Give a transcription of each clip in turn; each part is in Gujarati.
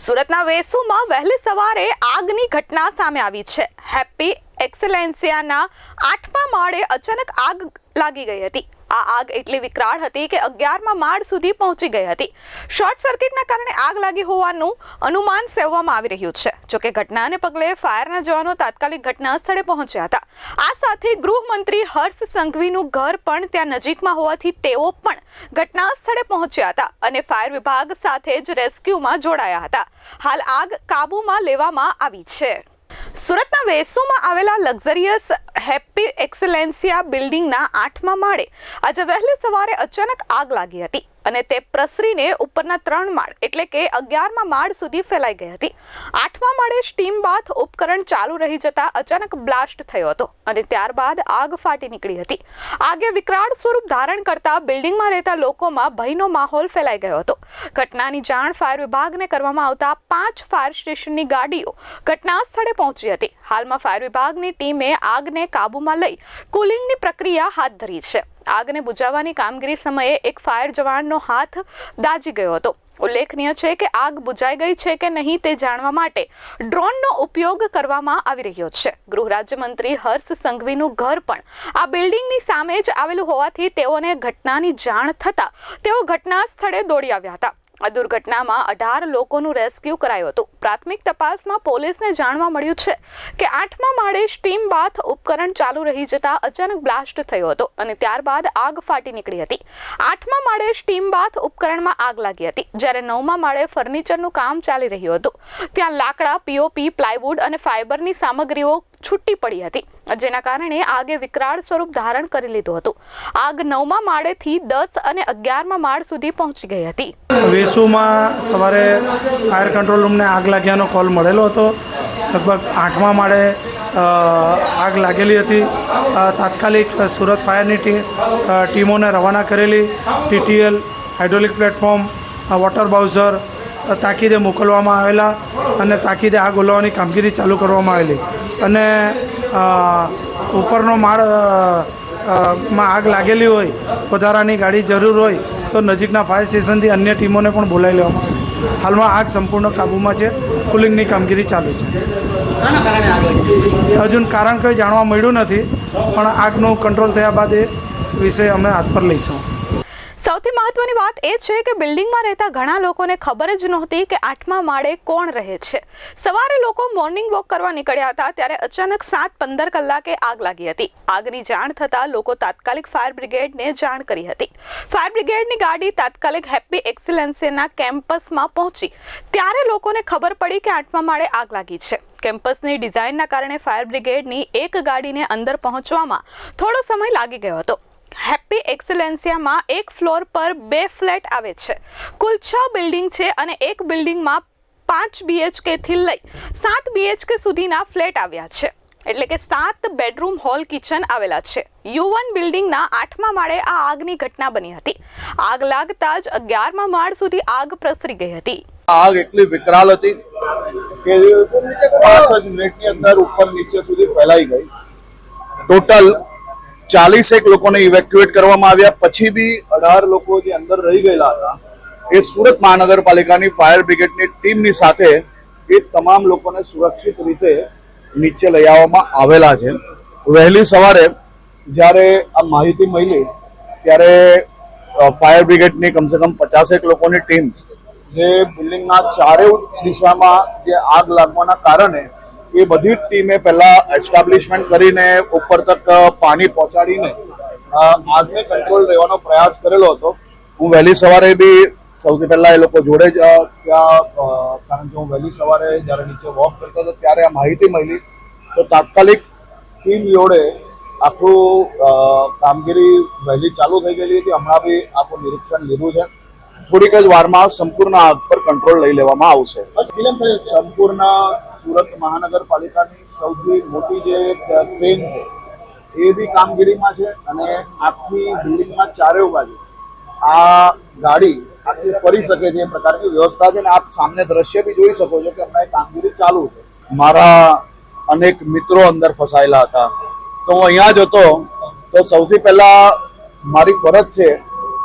સુરતના વેસુમાં વહેલી સવારે આગની ઘટના સામે આવી છે. હેપી એક્સેલેન્સિયાના આઠમા માળે અચાનક આગ લાગી ગઈ હતી. આ આગ એટલી વિકરાળ હતી કે અગિયારમાં માળ સુધી પહોંચી ગઈ હતી. શોર્ટ સર્કિટના કારણે આગ લાગી હોવાનું અનુમાન સેવવામાં આવી રહ્યું છે. જોકે ઘટનાને પગલે ફાયરના જવાનો તાત્કાલિક ઘટના સ્થળે પહોંચ્યા હતા. આ સાથે ગૃહમંત્રી હર્ષ સંઘવીનું ઘર પણ ત્યાં નજીકમાં હોવાથી તેઓ પણ ઘટના સ્થળે પહોંચ્યા હતા અને ફાયર વિભાગ સાથે જ રેસ્ક્યુમાં જોડાયા હતા. હાલ આગ કાબૂમાં લેવામાં આવી છે. સુરતના વેસુમાં આવેલા લક્ઝરિયસ હેપી એક્સેલેન્સિયા બિલ્ડિંગના આઠમા માળે આજે વહેલી સવારે અચાનક આગ લાગી હતી. અને તે પ્રસરીને ઉપરના ત્રણ માળ, એટલે કે અગિયારમા માળ સુધી ફેલાઈ ગઈ હતી. આઠમા માળે સ્ટીમ બાથ ઉપકરણ ચાલુ રહી જતા અચાનક બ્લાસ્ટ થયો હતો અને ત્યારબાદ આગ ફાટી નીકળી હતી. આગે વિકરાળ સ્વરૂપ ધારણ કરતા બિલ્ડિંગમાં રહેતા લોકોમાં ભયનો માહોલ ફેલાઈ ગયો હતો. ઘટનાની જાણ ફાયર વિભાગને કરવામાં આવતા પાંચ ફાયર સ્ટેશનની ગાડીઓ ઘટના સ્થળે પહોંચી હતી. હાલમાં ફાયર વિભાગની ટીમે આગને કાબૂમાં લઈ કુલિંગની પ્રક્રિયા હાથ ધરી છે. આગને બુઝાવવાની કામગીરી સમયે એક ફાયર જવાનનો હાથ દાજી ગયો હતો. ઉલ્લેખનીય છે કે આગ બુજાઈ ગઈ છે કે નહીં તે જાણવા માટે ડ્રોનનો ઉપયોગ કરવામાં આવી રહ્યો છે. ગૃહ રાજ્યમંત્રી હર્ષ સંઘવીનું ઘર પણ આ બિલ્ડિંગની સામે જ આવેલું હોવાથી તેઓને ઘટનાની જાણ થતાં તેઓ ઘટના સ્થળે દોડી આવ્યા હતા. આ દુર્ઘટનામાં અઢાર લોકોનું રેસ્ક્યુ કરાયું હતું. પ્રાથમિક તપાસમાં પોલીસને જાણવા મળ્યું છે કે આઠમા માળે સ્ટીમ બાથ ઉપકરણ ચાલુ રહી જતા અચાનક બ્લાસ્ટ થયો હતો અને ત્યારબાદ આગ ફાટી નીકળી હતી. આઠમા માળે સ્ટીમ બાથ ઉપકરણમાં આગ લાગી હતી. જ્યારે નવમા માળે ફર્નિચરનું કામ ચાલી રહ્યું હતું, ત્યાં લાકડા પીઓપી પ્લાયવુડ અને ફાઇબરની સામગ્રીઓ છૂટી પડી હતી. જેના કારણે આગે વિકરાળ સ્વરૂપ ધારણ કરી લીધું હતું. આગ નવમા માળેથી દસ અને અગિયારમા માળ સુધી પહોંચી ગઈ હતી. વેસુમાં સવારે ફાયર કંટ્રોલ રૂમને આગ લાગ્યાનો કોલ મળેલો હતો. લગભગ આઠમા માળે આગ લાગેલી હતી. તાત્કાલિક સુરત ફાયરની ટીમ ટીમોને રવાના કરેલી TTL hydraulic platform water bowser તાકીદે મોકલવામાં આવેલા અને તાકીદે આગ ઓલવવાની કામગીરી ચાલુ કરવામાં આવેલી. અને ઉપરનો માળમાં આગ લાગેલી હોય વધારાની ગાડી જરૂર હોય તો નજીકના ફાયર સ્ટેશનથી અન્ય ટીમોને પણ બોલાવી લેવામાં આવે. હાલમાં આગ સંપૂર્ણ કાબૂમાં છે. કુલિંગની કામગીરી ચાલુ છે. હજુ કારણ કંઈ જાણવા મળ્યું નથી પણ આગનું કંટ્રોલ થયા બાદ એ વિષય અમે હાથ પર લઈશું. સૌથી મહત્વની વાત એ છે કે બિલ્ડિંગમાં રહેતા ઘણા લોકોને ખબર જ નહોતી કે આઠમા માળે કોણ રહે છે. સવારે લોકો મોર્નિંગ વોક કરવા નીકળ્યા હતા ત્યારે અચાનક સાત પંદર કલાકે આગ લાગી હતી. આગની જાણ થતાં લોકો તાત્કાલિક ફાયર બ્રિગેડને જાણ કરી હતી. ફાયર બ્રિગેડની ગાડી તાત્કાલિક હેપી એક્સિલન્સીના કેમ્પસમાં પહોંચી. ત્યારે લોકોને ખબર પડી કે આઠમા માળે આગ લાગી છે. કેમ્પસની ડિઝાઇનના કારણે ફાયર બ્રિગેડની એક ગાડીને અંદર પહોંચવામાં થોડો સમય લાગી ગયો હતો. હેપી એક્સેલેન્સિયામાં એક ફ્લોર પર બે ફ્લેટ આવે છે. કુલ છ બિલ્ડિંગ છે અને એક બિલ્ડિંગમાં પાંચ બીએચકેથી લઈ સાત બીએચકે સુધીના ફ્લેટ આવ્યા છે. એટલે કે સાત બેડરૂમ, હોલ, કિચન આવેલા છે. યુવન બિલ્ડિંગના આઠમા માળે આ આગની ઘટના બની હતી. આગ લાગતા જ અગિયારમા માળ સુધી આગ પ્રસરી ગઈ હતી. આગ એટલી વિકરાલ હતી કે પાંચ જ મિનિટની અંદર ઉપર નીચે સુધી ફેલાઈ ગઈ. ટોટલ ચાલીસેક લોકોને ઇવેક્યુએટ કરવામાં આવ્યા. પછી બી અઢાર લોકો જે અંદર રહી ગયેલા હતા, એ સુરત મહાનગરપાલિકાની ફાયર બ્રિગેડની ટીમની સાથે એ તમામ લોકોને સુરક્ષિત રીતે નીચે લઈ આવવામાં આવેલા છે. વહેલી સવારે જ્યારે આ માહિતી મળી, ત્યારે ફાયર બ્રિગેડની કમસે કમ પચાસેક લોકોની ટીમ જે બિલ્ડિંગના ચારે દિશામાં જે આગ લાગવાના કારણે એ બધી જ ટીમે પહેલા એસ્ટાબ્લિશમેન્ટ કરીને ઉપર તક પાણી પહોંચાડીને આગને કંટ્રોલ રહેવાનો પ્રયાસ કરેલો હતો. હું વહેલી સવારે બી સૌથી પહેલા એ લોકો જોડે જ ત્યાં કારણ કે હું વહેલી સવારે જ્યારે નીચે વોક કરતો હતો, ત્યારે આ માહિતી મળી. તો તાત્કાલિક ટીમ જોડે આખું કામગીરી વહેલી ચાલુ થઈ ગયેલી હતી. હમણાં બી આખું નિરીક્ષણ લીધું છે. થોડીક જ વારમાં સંપૂર્ણ આગ પર કંટ્રોલ લઈ લેવામાં આવશે. સંપૂર્ણ સુરત મહાનગરપાલિકાની સૌથી મોટી જે ટ્રેન છે, એ બી કામગીરીમાં છે અને આખી બિલ્ડિંગમાં ચારે બાજુ આ ગાડી આખી ફરી શકે છે એ પ્રકારની વ્યવસ્થા છે અને આપ સામને દ્રશ્ય બી જોઈ શકો છો કે હમણાં કામગીરી ચાલુ છે. મારા અનેક મિત્રો અંદર ફસાયેલા હતા. તો હું અહીંયા જ હતો. તો સૌથી પહેલા મારી ફરજ છે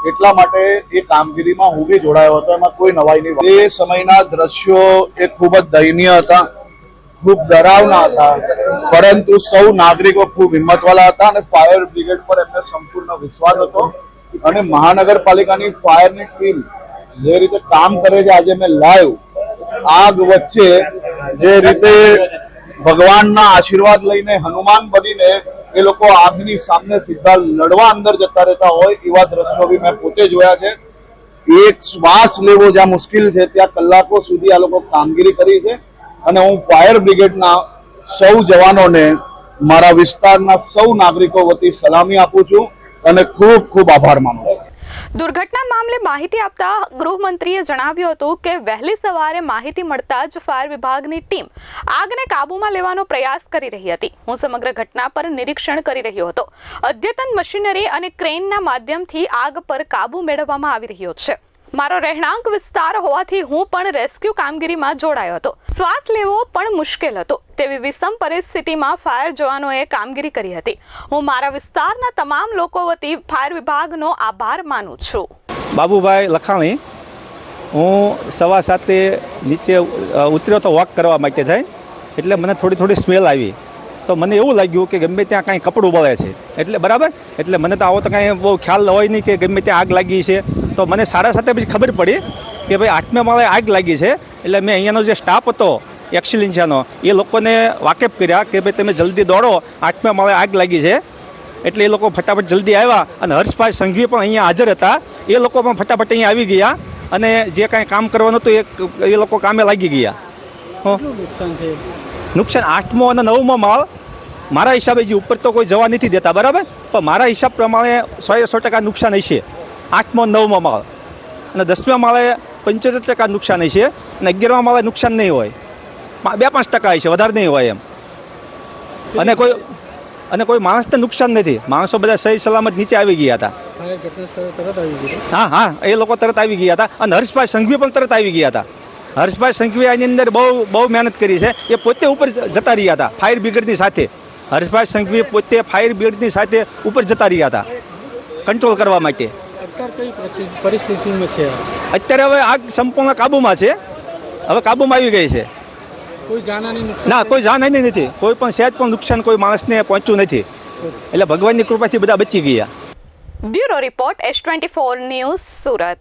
એટલા માટે એ કામગીરીમાં હું બી જોડાયો હતો. એમાં કોઈ નવાઈ નહીં એ સમયના દ્રશ્યો એ ખૂબ જ દયનીય હતા, ખૂબ ડરાવના હતા, પરંતુ સૌ નાગરિકો ખૂબ હિંમતવાળા હતા અને ફાયર બ્રિગેડ પર એમને સંપૂર્ણ વિશ્વાસ હતો. અને મહાનગરપાલિકાની ફાયરની ટીમ જે રીતે કામ કરે છે, આજે મેં લાઈવ, આગ વચ્ચે જે રીતે ભગવાનના આશીર્વાદ લઈને હનુમાન બનીને એ લોકો આગની સામે સીધા લડવા અંદર જતા રહેતા હોય એવા દ્રશ્યો બી મેં પોતે જોયા છે. એક શ્વાસ લેવો જ્યાં મુશ્કેલ છે, ત્યાં કલાકો સુધી આ લોકો કામગીરી કરી છે. અને હું ફાયર બ્રિગેડના સૌ જવાનોને મારા વિસ્તારના સૌ નાગરિકો વતી સલામી આપું છું અને ખૂબ ખૂબ આભાર માનું છું. દુર્ઘટના મામલે માહિતી આપતા ગૃહમંત્રીએ જણાવ્યું હતું કે વહેલી સવારે માહિતી મળતા જ ફાયર વિભાગની ટીમ આગને કાબૂમાં લેવાનો પ્રયાસ કરી રહી હતી. હું સમગ્ર ઘટના પર નિરીક્ષણ કરી રહ્યો હતો. અદ્યતન મશીનરી અને ક્રેનના માધ્યમથી આગ પર કાબૂ મેળવવામાં આવી રહ્યો છે. મારો રહેણાંક વિસ્તાર હોવાથી હું પણ રેસ્ક્યુ કામગીરીમાં જોડાયો હતો. શ્વાસ લેવો પણ મુશ્કેલ હતો. તેવી વિષમ પરિસ્થિતિમાં ફાયર જવાનોએ કામગીરી કરી હતી. હું મારા વિસ્તારના તમામ લોકો વતી ફાયર વિભાગનો આભાર માનું છું. બાબુભાઈ લખાણી, હું સવા સાતે નીચે ઉતર્યો તો વોક કરવા માટે થાય એટલે મને થોડી થોડી સ્મેલ આવી. તો મને એવું લાગ્યું કે ગમે ત્યાં કાંઈ કપડું બળે છે. એટલે બરાબર? એટલે મને તો આવો તો કાંઈ બહુ ખ્યાલ હોય નહીં કે ગમે ત્યાં આગ લાગી છે. તો મને સાડા સાતે પછી ખબર પડી કે ભાઈ આઠમે માળે આગ લાગી છે. એટલે મેં અહીંયાનો જે સ્ટાફ હતો એક્સિલિન્સિયાનો એ લોકોને વાકેફ કર્યા કે ભાઈ તમે જલ્દી દોડો, આઠમે માળે આગ લાગી છે. એટલે એ લોકો ફટાફટ જલ્દી આવ્યા અને હર્ષભાઈ સંઘવી પણ અહીંયા હાજર હતા. એ લોકો પણ ફટાફટ અહીંયા આવી ગયા અને જે કાંઈ કામ કરવાનું હતું એ લોકો કામે લાગી ગયા. હો. નુકસાન આઠમો અને નવમો માળ મારા હિસાબે જે ઉપર તો કોઈ જવા નથી દેતા બરાબર? પણ મારા હિસાબ પ્રમાણે સો એ સો ટકા નુકસાન હશે આઠમો અને નવમો માળ. અને દસમા માળે પંચોતેર ટકા નુકસાન હશે અને અગિયારમા માળે નુકસાન નહીં હોય. બે પાંચ ટકા હશે વધારે નહીં હોય એમ. અને કોઈ અને કોઈ માણસને નુકસાન નથી. માણસો બધા સહી સલામત નીચે આવી ગયા હતા. હા હા એ લોકો તરત આવી ગયા હતા. અને હર્ષભાઈ સંઘવી પણ તરત આવી ગયા હતા. હર્ષભાઈ સંઘવી આની અંદર બહુ બહુ મહેનત કરી છે. એ પોતે ઉપર જતા રહ્યા હતા ફાયર બ્રિગેડની સાથે. હર્ષભાઈ સંઘવી પોતે ફાયર બ્રિગેડની સાથે ઉપર જતા રહ્યા હતા કંટ્રોલ કરવા માટે. અત્યારે પરિસ્થિતિ- છે? અત્યારે હવે આગ સંપૂર્ણ કાબૂમાં છે. હવે કાબૂમાં આવી ગઈ છે. ના કોઈ જાનહાની નથી. કોઈ પણ સહેજ પણ નુકસાન કોઈ માણસને પહોંચ્યું નથી. એટલે ભગવાનની કૃપાથી બધા બચી ગયા. Bureau report S twenty four news Surat.